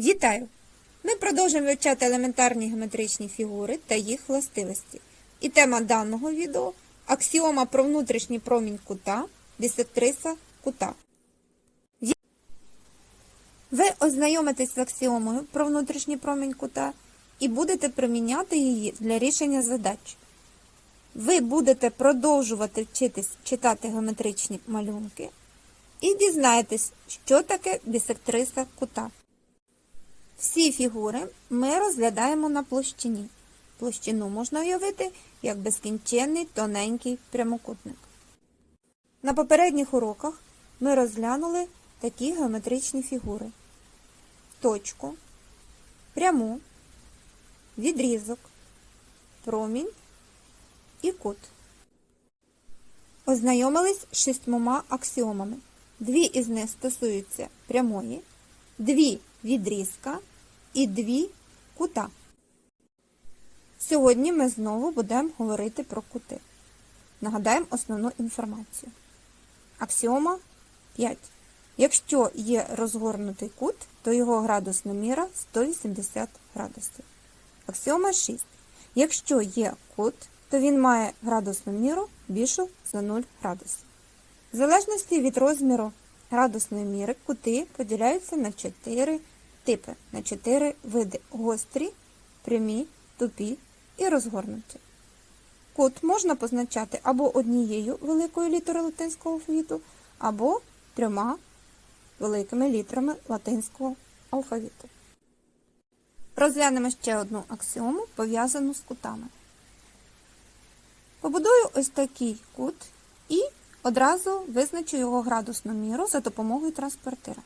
Вітаю! Ми продовжуємо вивчати елементарні геометричні фігури та їх властивості. І тема даного відео аксіома про внутрішній промінь кута, бісектриса кута. Ви ознайомитесь з аксіомою про внутрішній промінь кута і будете приміняти її для рішення задач. Ви будете продовжувати вчитись читати геометричні малюнки і дізнаєтесь, що таке бісектриса кута. Всі фігури ми розглядаємо на площині. Площину можна уявити як безкінченний тоненький прямокутник. На попередніх уроках ми розглянули такі геометричні фігури: точку, пряму, відрізок, промінь і кут. Ознайомились з шістьмома аксіомами. Дві із них стосуються прямої, дві відрізка і дві кута. Сьогодні ми знову будемо говорити про кути. Нагадаємо основну інформацію. Аксіома 5. Якщо є розгорнутий кут, то його градусна міра 180 градусів. Аксіома 6. Якщо є кут, то він має градусну міру більшу за 0 градусів. В залежності від розміру градусної міри кути поділяються на 4 типи, на 4 види гострі, прямі, тупі і розгорнуті. Кут можна позначати або однією великою літерою латинського алфавіту, або трьома великими літерами латинського алфавіту. Розглянемо ще одну аксіому, пов'язану з кутами. Побудую ось такий кут і одразу визначу його градусну міру за допомогою транспортира.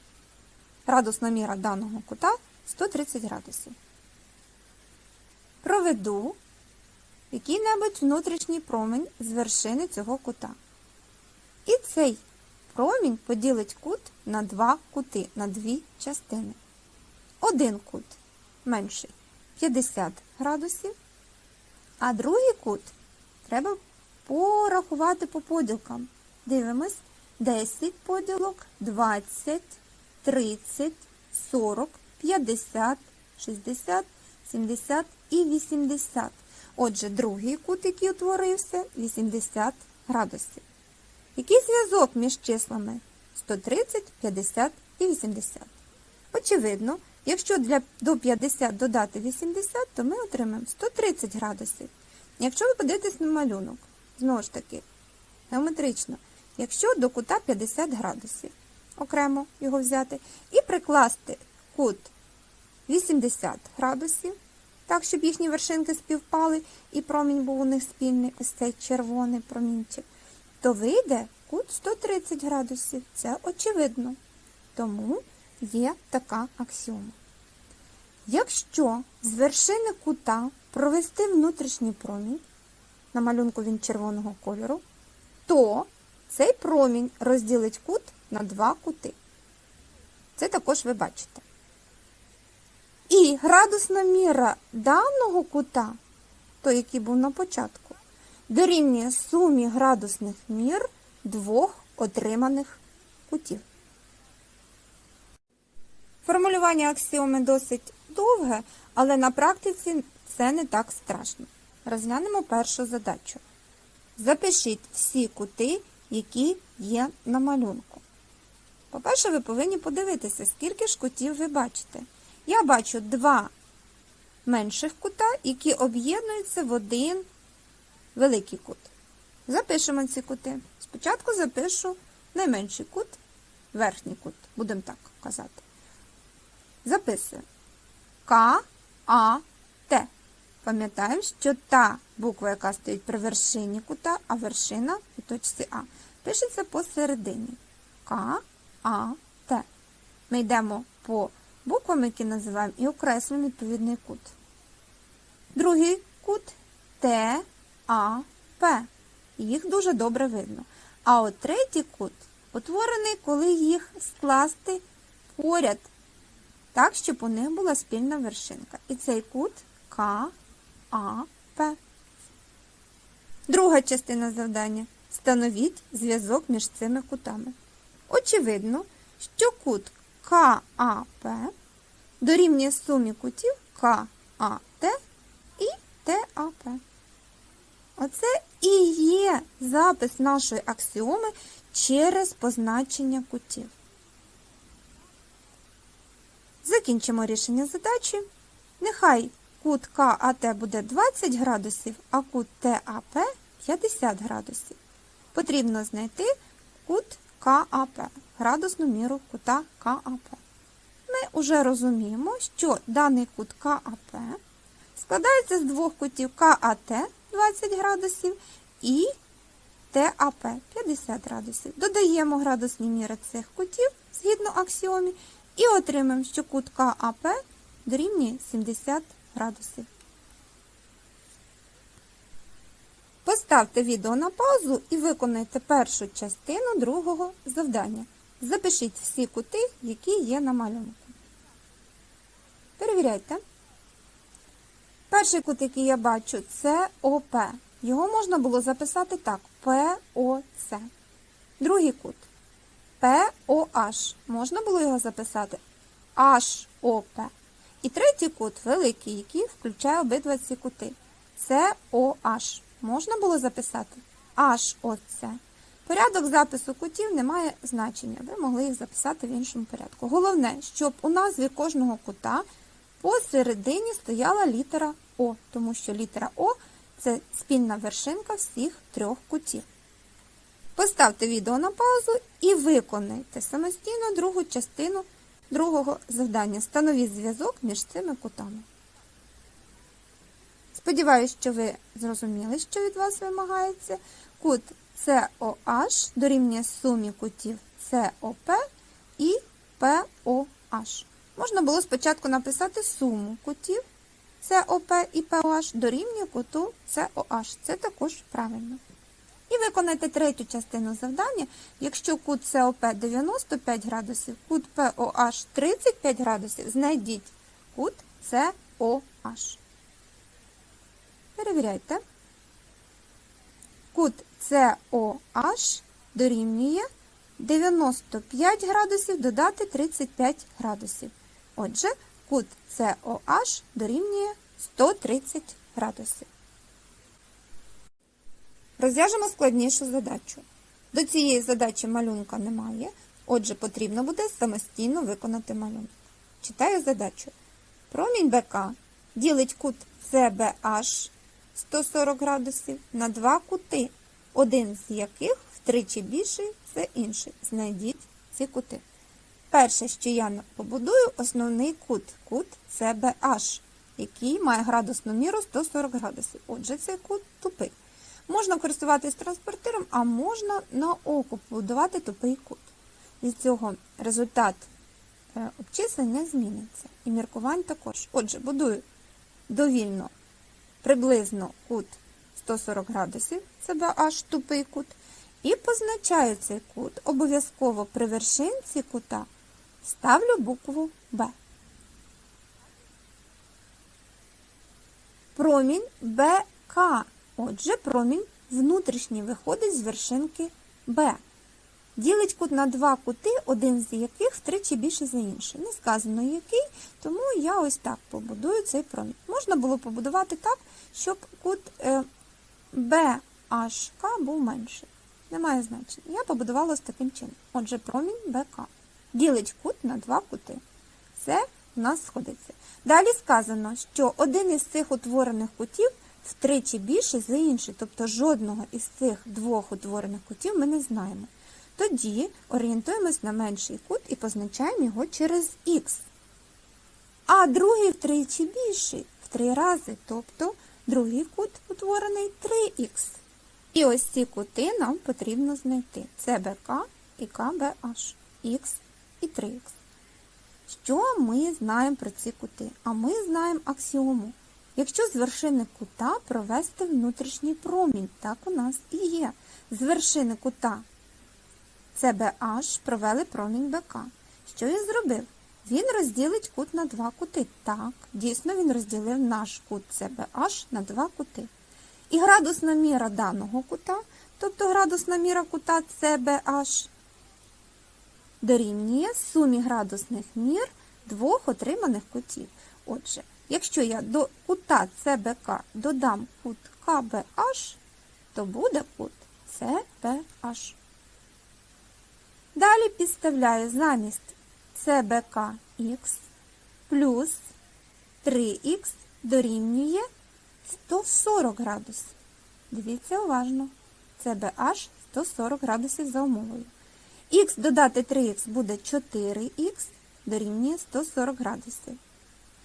Градусна міра даного кута 130 градусів. Проведу який-небудь внутрішній промінь з вершини цього кута. І цей промінь поділить кут на два кути, на дві частини. Один кут менший 50 градусів, а другий кут треба порахувати по поділкам. Дивимось 10 поділок, 20, 30, 40, 50, 60, 70 і 80. Отже, другий кут, який утворився, 80 градусів. Який зв'язок між числами 130, 50 і 80? Очевидно, якщо для, до 50 додати 80, то ми отримаємо 130 градусів. Якщо ви подивитесь на малюнок, знову ж таки, геометрично, якщо до кута 50 градусів, окремо його взяти, і прикласти кут 80 градусів, так, щоб їхні вершинки співпали, і промінь був у них спільний, ось цей червоний промінчик, то вийде кут 130 градусів. Це очевидно. Тому є така аксіома. Якщо з вершини кута провести внутрішній промінь, на малюнку він червоного кольору, то цей промінь розділить кут на два кути. Це також ви бачите. І градусна міра даного кута, той, який був на початку, дорівнює сумі градусних мір двох отриманих кутів. Формулювання аксіоми досить довге, але на практиці це не так страшно. Розглянемо першу задачу. Запишіть всі кути, які є на малюнку. По-перше, ви повинні подивитися, скільки ж кутів ви бачите. Я бачу два менших кута, які об'єднуються в один великий кут. Запишемо ці кути. Спочатку запишу найменший кут, верхній кут, будемо так казати. Записую К, А, Т. Пам'ятаємо, що та буква, яка стоїть при вершині кута, а вершина у точці А, пишеться посередині. К, А, Т. Ми йдемо по буквам, які називаємо, і окреслюємо відповідний кут. Другий кут Т, А, П. Їх дуже добре видно. А от третій кут утворений, коли їх скласти поряд, так, щоб у них була спільна вершинка. І цей кут К, А, П. Друга частина завдання. Встановіть зв'язок між цими кутами. Очевидно, що кут КАП дорівнює сумі кутів КАТ і ТАП. Оце і є запис нашої аксіоми через позначення кутів. Закінчимо рішення задачі. Нехай кут КАТ буде 20 градусів, а кут ТАП 50 градусів. Потрібно знайти кут КАП, градусну міру кута КАП. Ми вже розуміємо, що даний кут КАП складається з двох кутів КАТ 20 градусів і ТАП 50 градусів. Додаємо градусні міри цих кутів згідно аксіомі і отримаємо, що кут КАП дорівнює 70 градусів. Поставте відео на паузу і виконайте першу частину другого завдання. Запишіть всі кути, які є на малюнку. Перевіряйте. Перший кут, який я бачу, це ОП. Його можна було записати так: ПОЦ. Другий кут ПОH. Можна було його записати HOP. І третій кут великий, який включає обидва ці кути. OH. Можна було записати HOC. Порядок запису кутів не має значення. Ви могли їх записати в іншому порядку. Головне, щоб у назві кожного кута посередині стояла літера О, тому що літера О це спільна вершинка всіх трьох кутів. Поставте відео на паузу і виконайте самостійно другу частину другого завдання. Встановіть зв'язок між цими кутами. Сподіваюсь, що ви зрозуміли, що від вас вимагається. Кут COH дорівнює сумі кутів COP і POH. Можна було спочатку написати суму кутів COP і POH дорівнює куту COH. Це також правильно. І виконайте третю частину завдання. Якщо кут COP 95 градусів, кут POH 35 градусів, знайдіть кут COH. Перевіряйте. Кут COH дорівнює 95 градусів додати 35 градусів. Отже, кут COH дорівнює 130 градусів. Розв'яжемо складнішу задачу. До цієї задачі малюнка немає, отже, потрібно буде самостійно виконати малюнок. Читаю задачу. Промінь БК ділить кут CBH 140 градусів на два кути, один з яких втричі більший за інший. Знайдіть ці кути. Перше, що я побудую, основний кут, кут CBH, який має градусну міру 140 градусів. Отже, цей кут тупий. Можна користуватись транспортером, а можна на око побудувати тупий кут. Від цього результат е, обчислень не зміниться. І міркувань також. Отже, будую довільно приблизно кут 140 градусів, це аж тупий кут, і позначаю цей кут. Обов'язково при вершинці кута ставлю букву Б. Промінь БК. Отже, промінь внутрішній виходить з вершинки Б. Ділить кут на два кути, один з яких втричі більше за інший. Не сказано який, тому я ось так побудую цей промінь. Можна було побудувати так, щоб кут BHK був менший. Немає значення. Я побудувала ось таким чином. Отже, промінь БК. Ділить кут на два кути. Це у нас сходиться. Далі сказано, що один із цих утворених кутів втричі більший за інший, тобто жодного із цих двох утворених кутів ми не знаємо. Тоді орієнтуємось на менший кут і позначаємо його через х. А другий втричі більший три рази, тобто другий кут утворений 3х. І ось ці кути нам потрібно знайти. Це БК і КБH, х і 3х. Що ми знаємо про ці кути? А ми знаємо аксіому. Якщо з вершини кута провести внутрішній промінь, так у нас і є. З вершини кута CBH провели промінь БК. Що він зробив? Він розділить кут на два кути. Так, дійсно він розділив наш кут CBH на два кути. І градусна міра даного кута, тобто градусна міра кута CBH, дорівнює сумі градусних мір двох отриманих кутів. Отже, якщо я до кута ЦБК додам кут КБH, то буде кут CBH. Далі підставляю замість ЦБК х плюс 3х дорівнює 140 градусів. Дивіться уважно. CBH 140 градусів за умовою. Х додати 3х буде 4х дорівнює 140 градусів.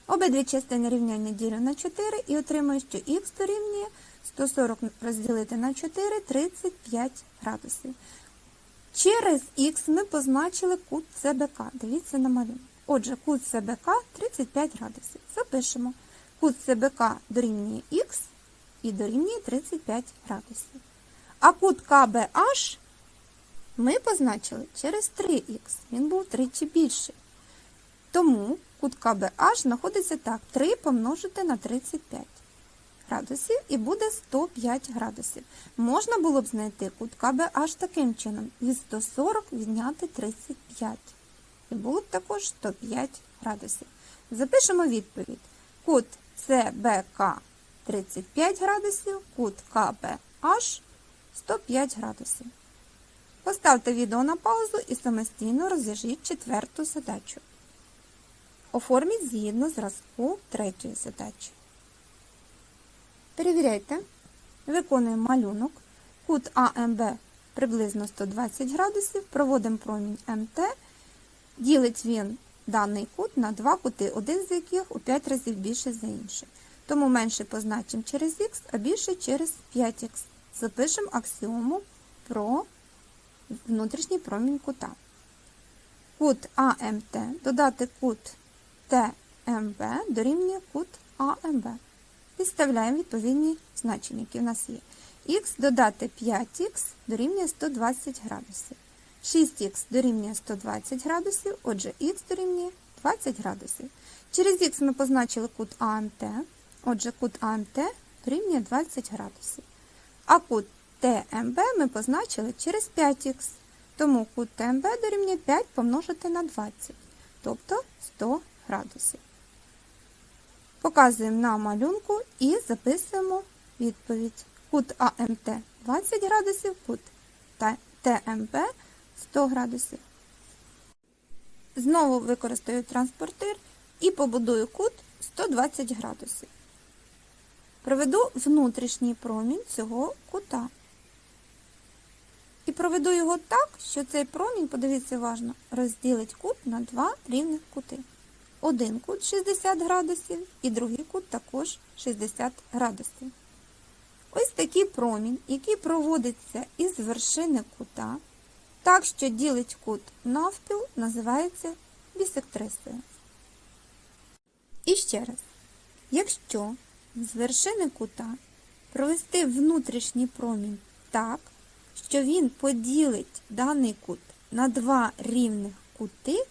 Обидві частини рівняння ділю на 4 і отримую, що х дорівнює 140 розділити на 4 35 градусів. Через х ми позначили кут ЦБК. Дивіться на малюнок. Отже, кут ЦБК 35 градусів. Запишемо. Кут ЦБК дорівнює х і дорівнює 35 градусів. А кут КБH ми позначили через 3х. Він був тричі більший. Тому кут КБH знаходиться так: 3 помножити на 35 градусів і буде 105 градусів. Можна було б знайти кут КБH таким чином. Від 140 відняти 35. І було б також 105 градусів. Запишемо відповідь. Кут ЦБК 35 градусів, кут КБH 105 градусів. Поставте відео на паузу і самостійно розв'яжіть четверту задачу. Оформіть згідно зразку третьої задачі. Перевіряйте. Виконуємо малюнок. Кут АМБ приблизно 120 градусів. Проводимо промінь МТ. Ділить він даний кут на два кути, один з яких у 5 разів більше за інший. Тому менше позначимо через х, а більше через 5х. Запишемо аксіому про внутрішній промінь кута. Кут АМТ додати кут ТМБ дорівнює кут АМБ. Підставляємо відповідні значення, які в нас є. Х додати 5х дорівнює 120 градусів. 6х дорівнює 120 градусів, отже, х дорівнює 20 градусів. Через х ми позначили кут АМТ, отже, кут АМТ дорівнює 20 градусів. А кут ТМБ ми позначили через 5х, тому кут ТМБ дорівнює 5 помножити на 20, тобто 100 градусів. Показуємо на малюнку і записуємо відповідь. Кут АМТ 20 градусів, кут ТМБ 100 градусів. Знову використаю транспортир і побудую кут 120 градусів. Проведу внутрішній промінь цього кута. І проведу його так, що цей промінь, подивіться уважно, розділить кут на два рівних кути. Один кут 60 градусів і другий кут також 60 градусів. Ось такий промінь, який проводиться із вершини кута, так що ділить кут навпіл, називається бісектрисою. І ще раз, якщо з вершини кута провести внутрішній промінь так, що він поділить даний кут на два рівних кути,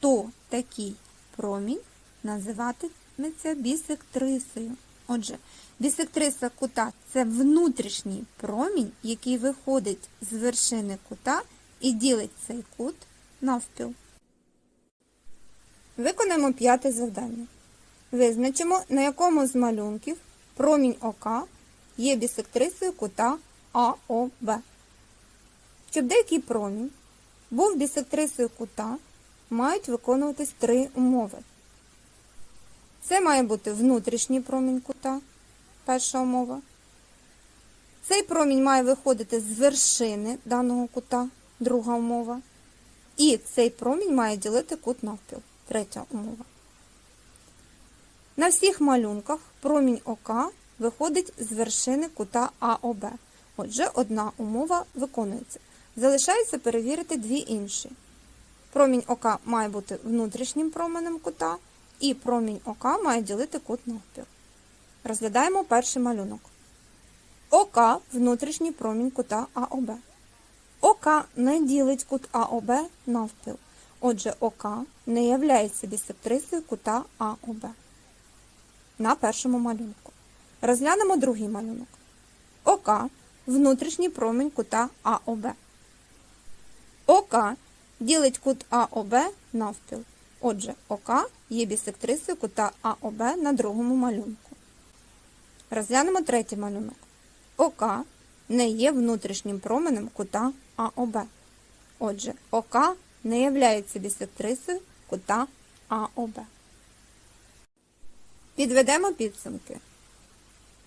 то такий промінь називатиметься бісектрисою. Отже, бісектриса кута це внутрішній промінь, який виходить з вершини кута і ділить цей кут навпіл. Виконаємо п'яте завдання. Визначимо, на якому з малюнків промінь ОК є бісектрисою кута АОБ. Щоб деякий промінь був бісектрисою кута, мають виконуватись три умови. Це має бути внутрішній промінь кута, перша умова. Цей промінь має виходити з вершини даного кута, друга умова. І цей промінь має ділити кут навпіл, третя умова. На всіх малюнках промінь ОК виходить з вершини кута АОБ. Отже, одна умова виконується. Залишається перевірити дві інші. Промінь ока має бути внутрішнім променем кута, і промінь ока має ділити кут навпіл. Розглядаємо перший малюнок. ОК внутрішній промінь кута АОБ. ОК не ділить кут АОБ навпіл. Отже, ОК не являється бісектрисою кута АОБ. На першому малюнку. Розглянемо другий малюнок. ОК внутрішній промінь кута АОБ. ОК ділить кут АОБ навпіл. Отже, ОК є бісектрисою кута АОБ на другому малюнку. Розглянемо третій малюнок. ОК не є внутрішнім променем кута АОБ. Отже, ОК не є бісектрисою кута АОБ. Підведемо підсумки.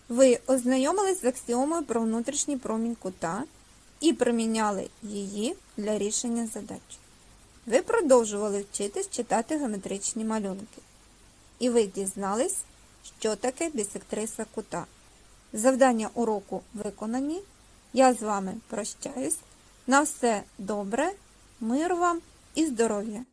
Ви ознайомились з аксіомою про внутрішній промінь кута і приміняли її для рішення задач. Ви продовжували вчитись читати геометричні малюнки. І ви дізнались, що таке бісектриса кута. Завдання уроку виконані. Я з вами прощаюсь. На все добре, мир вам і здоров'я!